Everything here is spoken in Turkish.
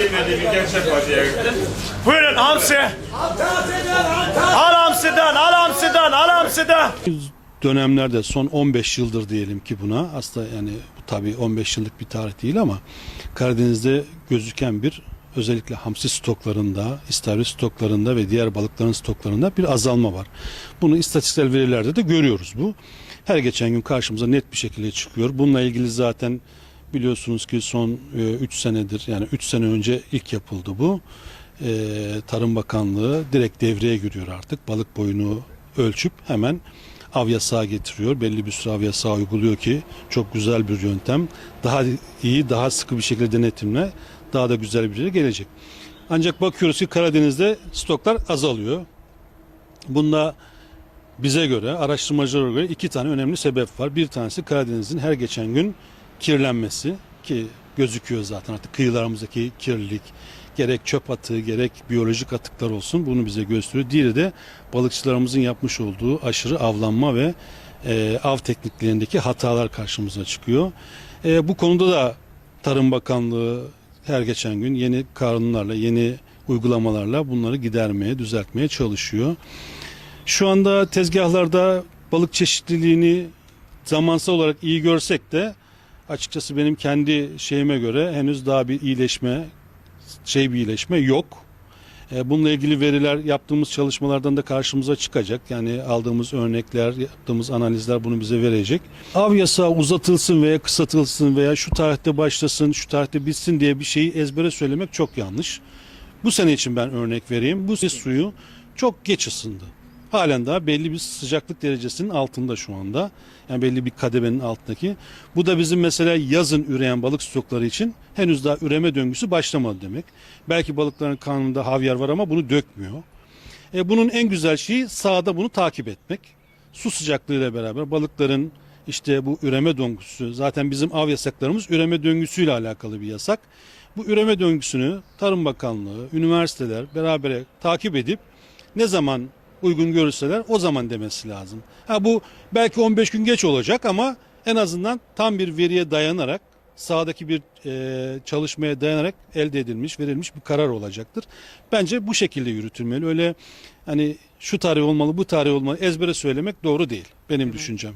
bilmediği bir gerçek var diye. Buyurun hamsi. Al hamsiden, al hamsiden, al hamsiden. dönemlerde son 15 yıldır diyelim ki buna aslında yani bu tabii 15 yıllık bir tarih değil ama Karadeniz'de gözüken bir özellikle hamsi stoklarında, istavrit stoklarında ve diğer balıkların stoklarında bir azalma var. Bunu istatistiksel verilerde de görüyoruz bu. Her geçen gün karşımıza net bir şekilde çıkıyor. Bununla ilgili zaten biliyorsunuz ki son 3 senedir yani 3 sene önce ilk yapıldı bu. E, Tarım Bakanlığı direkt devreye giriyor artık. Balık boyunu ölçüp hemen av yasağı getiriyor. Belli bir süre av yasağı uyguluyor ki çok güzel bir yöntem. Daha iyi, daha sıkı bir şekilde denetimle daha da güzel bir yere gelecek. Ancak bakıyoruz ki Karadeniz'de stoklar azalıyor. Bunda bize göre, araştırmacılara göre iki tane önemli sebep var. Bir tanesi Karadeniz'in her geçen gün kirlenmesi ki gözüküyor zaten artık kıyılarımızdaki kirlilik gerek çöp atığı gerek biyolojik atıklar olsun bunu bize gösteriyor. Diğeri de balıkçılarımızın yapmış olduğu aşırı avlanma ve e, av tekniklerindeki hatalar karşımıza çıkıyor. E, bu konuda da Tarım Bakanlığı her geçen gün yeni kanunlarla, yeni uygulamalarla bunları gidermeye, düzeltmeye çalışıyor. Şu anda tezgahlarda balık çeşitliliğini zamansal olarak iyi görsek de açıkçası benim kendi şeyime göre henüz daha bir iyileşme, şey bir iyileşme yok. E, Bununla ilgili veriler yaptığımız çalışmalardan da karşımıza çıkacak. Yani aldığımız örnekler, yaptığımız analizler bunu bize verecek. Av yasağı uzatılsın veya kısaltılsın veya şu tarihte başlasın, şu tarihte bitsin diye bir şeyi ezbere söylemek çok yanlış. Bu sene için ben örnek vereyim. Bu suyu çok geç ısındı. Halen daha belli bir sıcaklık derecesinin altında şu anda. Yani belli bir kademenin altındaki. Bu da bizim mesela yazın üreyen balık stokları için henüz daha üreme döngüsü başlamadı demek. Belki balıkların karnında havyar var ama bunu dökmüyor. E, bunun en güzel şeyi sahada bunu takip etmek. Su sıcaklığıyla beraber balıkların işte bu üreme döngüsü zaten bizim av yasaklarımız üreme döngüsüyle alakalı bir yasak. Bu üreme döngüsünü Tarım Bakanlığı, üniversiteler beraber takip edip ne zaman uygun görürseler o zaman demesi lazım. Ha bu belki 15 gün geç olacak ama en azından tam bir veriye dayanarak sahadaki bir e, çalışmaya dayanarak elde edilmiş, verilmiş bir karar olacaktır. Bence bu şekilde yürütülmeli. Öyle hani şu tarih olmalı, bu tarih olmalı ezbere söylemek doğru değil benim düşüncem.